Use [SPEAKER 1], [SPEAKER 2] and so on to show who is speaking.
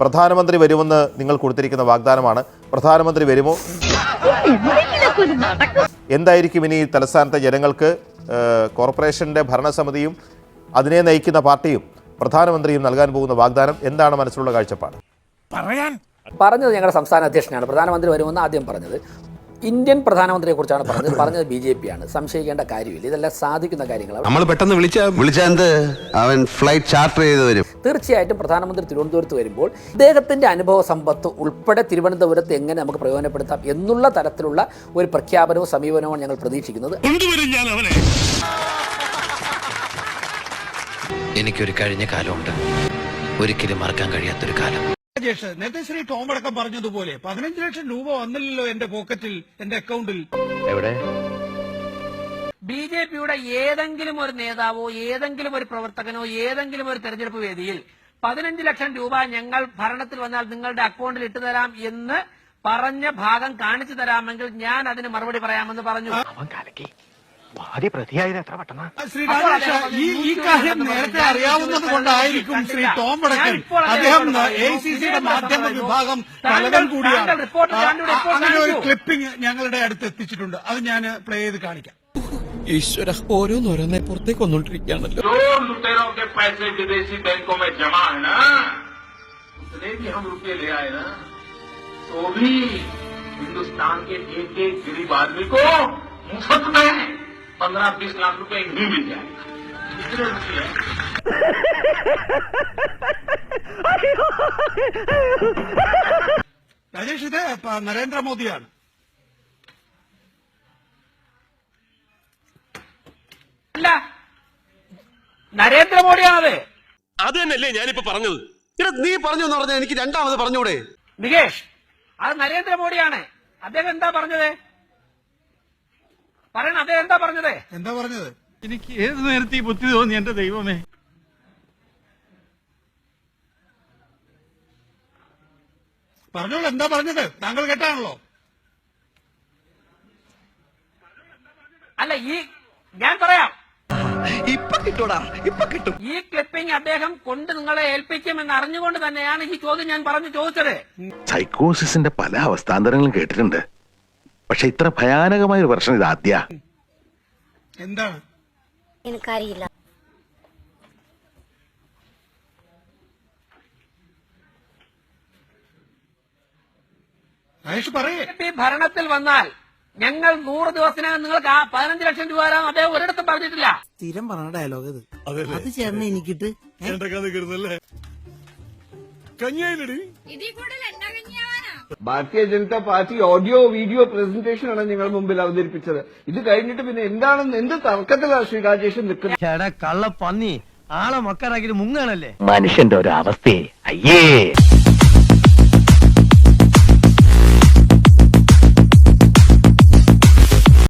[SPEAKER 1] പ്രധാനമന്ത്രി വരുമെന്ന് നിങ്ങൾ കൊടുത്തിരിക്കുന്ന വാഗ്ദാനമാണ്. പ്രധാനമന്ത്രി വരുമോ? എന്തായിരിക്കും ഇനി തലസ്ഥാനത്തെ ജനങ്ങൾക്ക് കോർപ്പറേഷന്റെ കോർപ്പറേഷന്റെ ഭരണസമിതിയും അതിനെ നയിക്കുന്ന പാർട്ടിയും പ്രധാനമന്ത്രിയും നൽകാൻ പോകുന്ന വാഗ്ദാനം എന്താണ് മനസ്സിലുള്ള കാഴ്ചപ്പാട്? പറയാൻ.
[SPEAKER 2] പറഞ്ഞത് ഞങ്ങളുടെ സംസ്ഥാന അധ്യക്ഷനാണ്. പ്രധാനമന്ത്രി വരുമെന്ന് ആദ്യം പറഞ്ഞത്. ഇന്ത്യൻ പ്രധാനമന്ത്രിയെ കുറിച്ചാണ് പറഞ്ഞത്. പറഞ്ഞത് ബി ജെ പി ആണ് സംശയിക്കേണ്ട കാര്യമില്ല. ഇതെല്ലാം സാധിക്കുന്ന കാര്യങ്ങളാണ്.
[SPEAKER 3] നമ്മൾ പെട്ടെന്ന്
[SPEAKER 4] അവൻ ഫ്ലൈറ്റ് ചാർട്ടർ ചെയ്ത് വരും.
[SPEAKER 2] തീർച്ചയായിട്ടും പ്രധാനമന്ത്രി തിരുവനന്തപുരത്ത് വരുമ്പോൾ ഇദ്ദേഹത്തിന്റെ അനുഭവ സമ്പത്ത് ഉൾപ്പെടെ തിരുവനന്തപുരത്ത് എങ്ങനെ നമുക്ക് പ്രയോജനപ്പെടുത്താം എന്നുള്ള തരത്തിലുള്ള ഒരു പ്രഖ്യാപനവും സമീപനവും ഞങ്ങൾ പ്രതീക്ഷിക്കുന്നത്.
[SPEAKER 5] എനിക്കൊരു കഴിഞ്ഞ കാലമുണ്ട്. ഒരിക്കലും മറക്കാൻ കഴിയാത്തൊരു കാലം.
[SPEAKER 6] രാജേഷ് നേരത്തെ ശ്രീ ടോം അടക്കം പറഞ്ഞതുപോലെ പതിനഞ്ച് ലക്ഷം രൂപ വന്നില്ലല്ലോ എന്റെ പോക്കറ്റിൽ എന്റെ അക്കൗണ്ടിൽ.
[SPEAKER 7] ബി ജെ പിയുടെ ഏതെങ്കിലും ഒരു നേതാവോ ഏതെങ്കിലും ഒരു പ്രവർത്തകനോ ഏതെങ്കിലും ഒരു തെരഞ്ഞെടുപ്പ് വേദിയിൽ പതിനഞ്ച് ലക്ഷം രൂപ ഞങ്ങൾ ഭരണത്തിൽ വന്നാൽ നിങ്ങളുടെ അക്കൗണ്ടിൽ ഇട്ടു തരാം എന്ന് പറഞ്ഞ ഭാഗം കാണിച്ചു തരാമെങ്കിൽ ഞാൻ അതിന് മറുപടി പറയാമെന്ന് പറഞ്ഞു.
[SPEAKER 6] ശ്രീ രാജേഷ് ഈ ഈ കാര്യം നേരത്തെ അറിയാവുന്നത് കൊണ്ടായിരിക്കും ശ്രീ ടോം അടക്കൻ അദ്ദേഹം എ സി സിയുടെ മാധ്യമ വിഭാഗം തലവൻ കൂടിയാണ്
[SPEAKER 7] താങ്കൾ റിപ്പോർട്ട്
[SPEAKER 6] ആ,
[SPEAKER 7] താങ്കളുടെ
[SPEAKER 6] ആ,
[SPEAKER 7] റിപ്പോർട്ട്
[SPEAKER 6] അങ്ങനെ ഒരു
[SPEAKER 7] കാണിക്കൂ.
[SPEAKER 6] ക്ലിപ്പിംഗ് ഞങ്ങളുടെ അടുത്ത് എത്തിച്ചിട്ടുണ്ട് അത് ഞാൻ പ്ലേ ചെയ്ത് കാണിക്കാം
[SPEAKER 8] ഈശ്വര ഓരോന്നോരോന്നെ പുറത്തേക്ക് വന്നോണ്ടിരിക്കുകയാണല്ലോ
[SPEAKER 9] जो लुटेरों के पैसे विदेशी बैंकों में जमा है ना उतने भी हम रुपये ले आए ना तो भी हिंदुस्तान के एक एक गरीब आदमी को मुफ्त में पंद्रह बीस लाख रुपए ही मिल जाएगा इतने रुपये
[SPEAKER 6] രാജേഷ് ഇത് പ- നരേന്ദ്രമോദിയാണ്
[SPEAKER 7] അല്ല നരേന്ദ്രമോദിയാണത്
[SPEAKER 3] അത് തന്നെയല്ലേ ഞാനിപ്പോ പറഞ്ഞത്
[SPEAKER 4] എടാ, നീ പറഞ്ഞു എന്ന് പറഞ്ഞാൽ എനിക്ക് രണ്ടാമത് പറഞ്ഞൂടെ
[SPEAKER 7] നികേഷ് അത് നരേന്ദ്രമോദിയാണ് അദ്ദേഹം എന്താ പറഞ്ഞത് പറയണം അദ്ദേഹം എന്താ പറഞ്ഞത്?
[SPEAKER 6] എന്താ പറഞ്ഞത്? എനിക്ക് ഏത് നേരത്തെ ബുദ്ധി തോന്നി എന്റെ ദൈവമേ? പറഞ്ഞോളൂ എന്താ പറഞ്ഞത്? താങ്കൾ കേട്ടാണല്ലോ.
[SPEAKER 7] അല്ല ഈ ഞാൻ പറയാം.
[SPEAKER 8] ഇപ്പൊ കിട്ടൂടാ ഇപ്പൊ കിട്ടും.
[SPEAKER 7] ഈ ക്ലിപ്പിംഗ് അദ്ദേഹം കൊണ്ട് നിങ്ങളെ ഏൽപ്പിക്കുമെന്ന് അറിഞ്ഞുകൊണ്ട് തന്നെയാണ് ഈ ചോദ്യം ഞാൻ പറഞ്ഞു ചോദിച്ചത്.
[SPEAKER 10] സൈക്കോസിന്റെ പല അവസ്ഥാന്തരങ്ങളും കേട്ടിട്ടുണ്ട്. പക്ഷെ ഇത്ര ഭയാനകമായ ഒരു പ്രശ്നം ഇത് ആദ്യ
[SPEAKER 6] എന്താണ്?
[SPEAKER 11] എനിക്കറിയില്ല.
[SPEAKER 7] ഭരണത്തിൽ വന്നാൽ ഞങ്ങൾ നൂറ് ദിവസത്തിനകം നിങ്ങൾക്ക് ആ പതിനഞ്ച് ലക്ഷം രൂപ തരാം അദ്ദേഹം ഒരിടത്തും പറഞ്ഞിട്ടില്ല.
[SPEAKER 8] സ്ഥിരം പറഞ്ഞ ഡയലോഗ് ഇത്. അത് ചേർന്ന് എനിക്കിട്ട്
[SPEAKER 6] കഞ്ഞിയിലടി
[SPEAKER 9] Bharatiya Janata party audio video presentation ആണ് ഞങ്ങൾ മുമ്പിൽ അവതരിപ്പിച്ചത്. ഇത് കഴിഞ്ഞിട്ട് പിന്നെ എന്താണെന്ന് എന്ത് തർക്കത്തിലാണ് ശ്രീ രാജേഷൻ നിൽക്കുന്നത്?
[SPEAKER 8] കള്ള പന്നി ആളെ മക്കാരാക്കിട്ട് മുങ്ങാണല്ലേ?
[SPEAKER 10] മനുഷ്യന്റെ ഒരു അവസ്ഥയെ. അയ്യേ.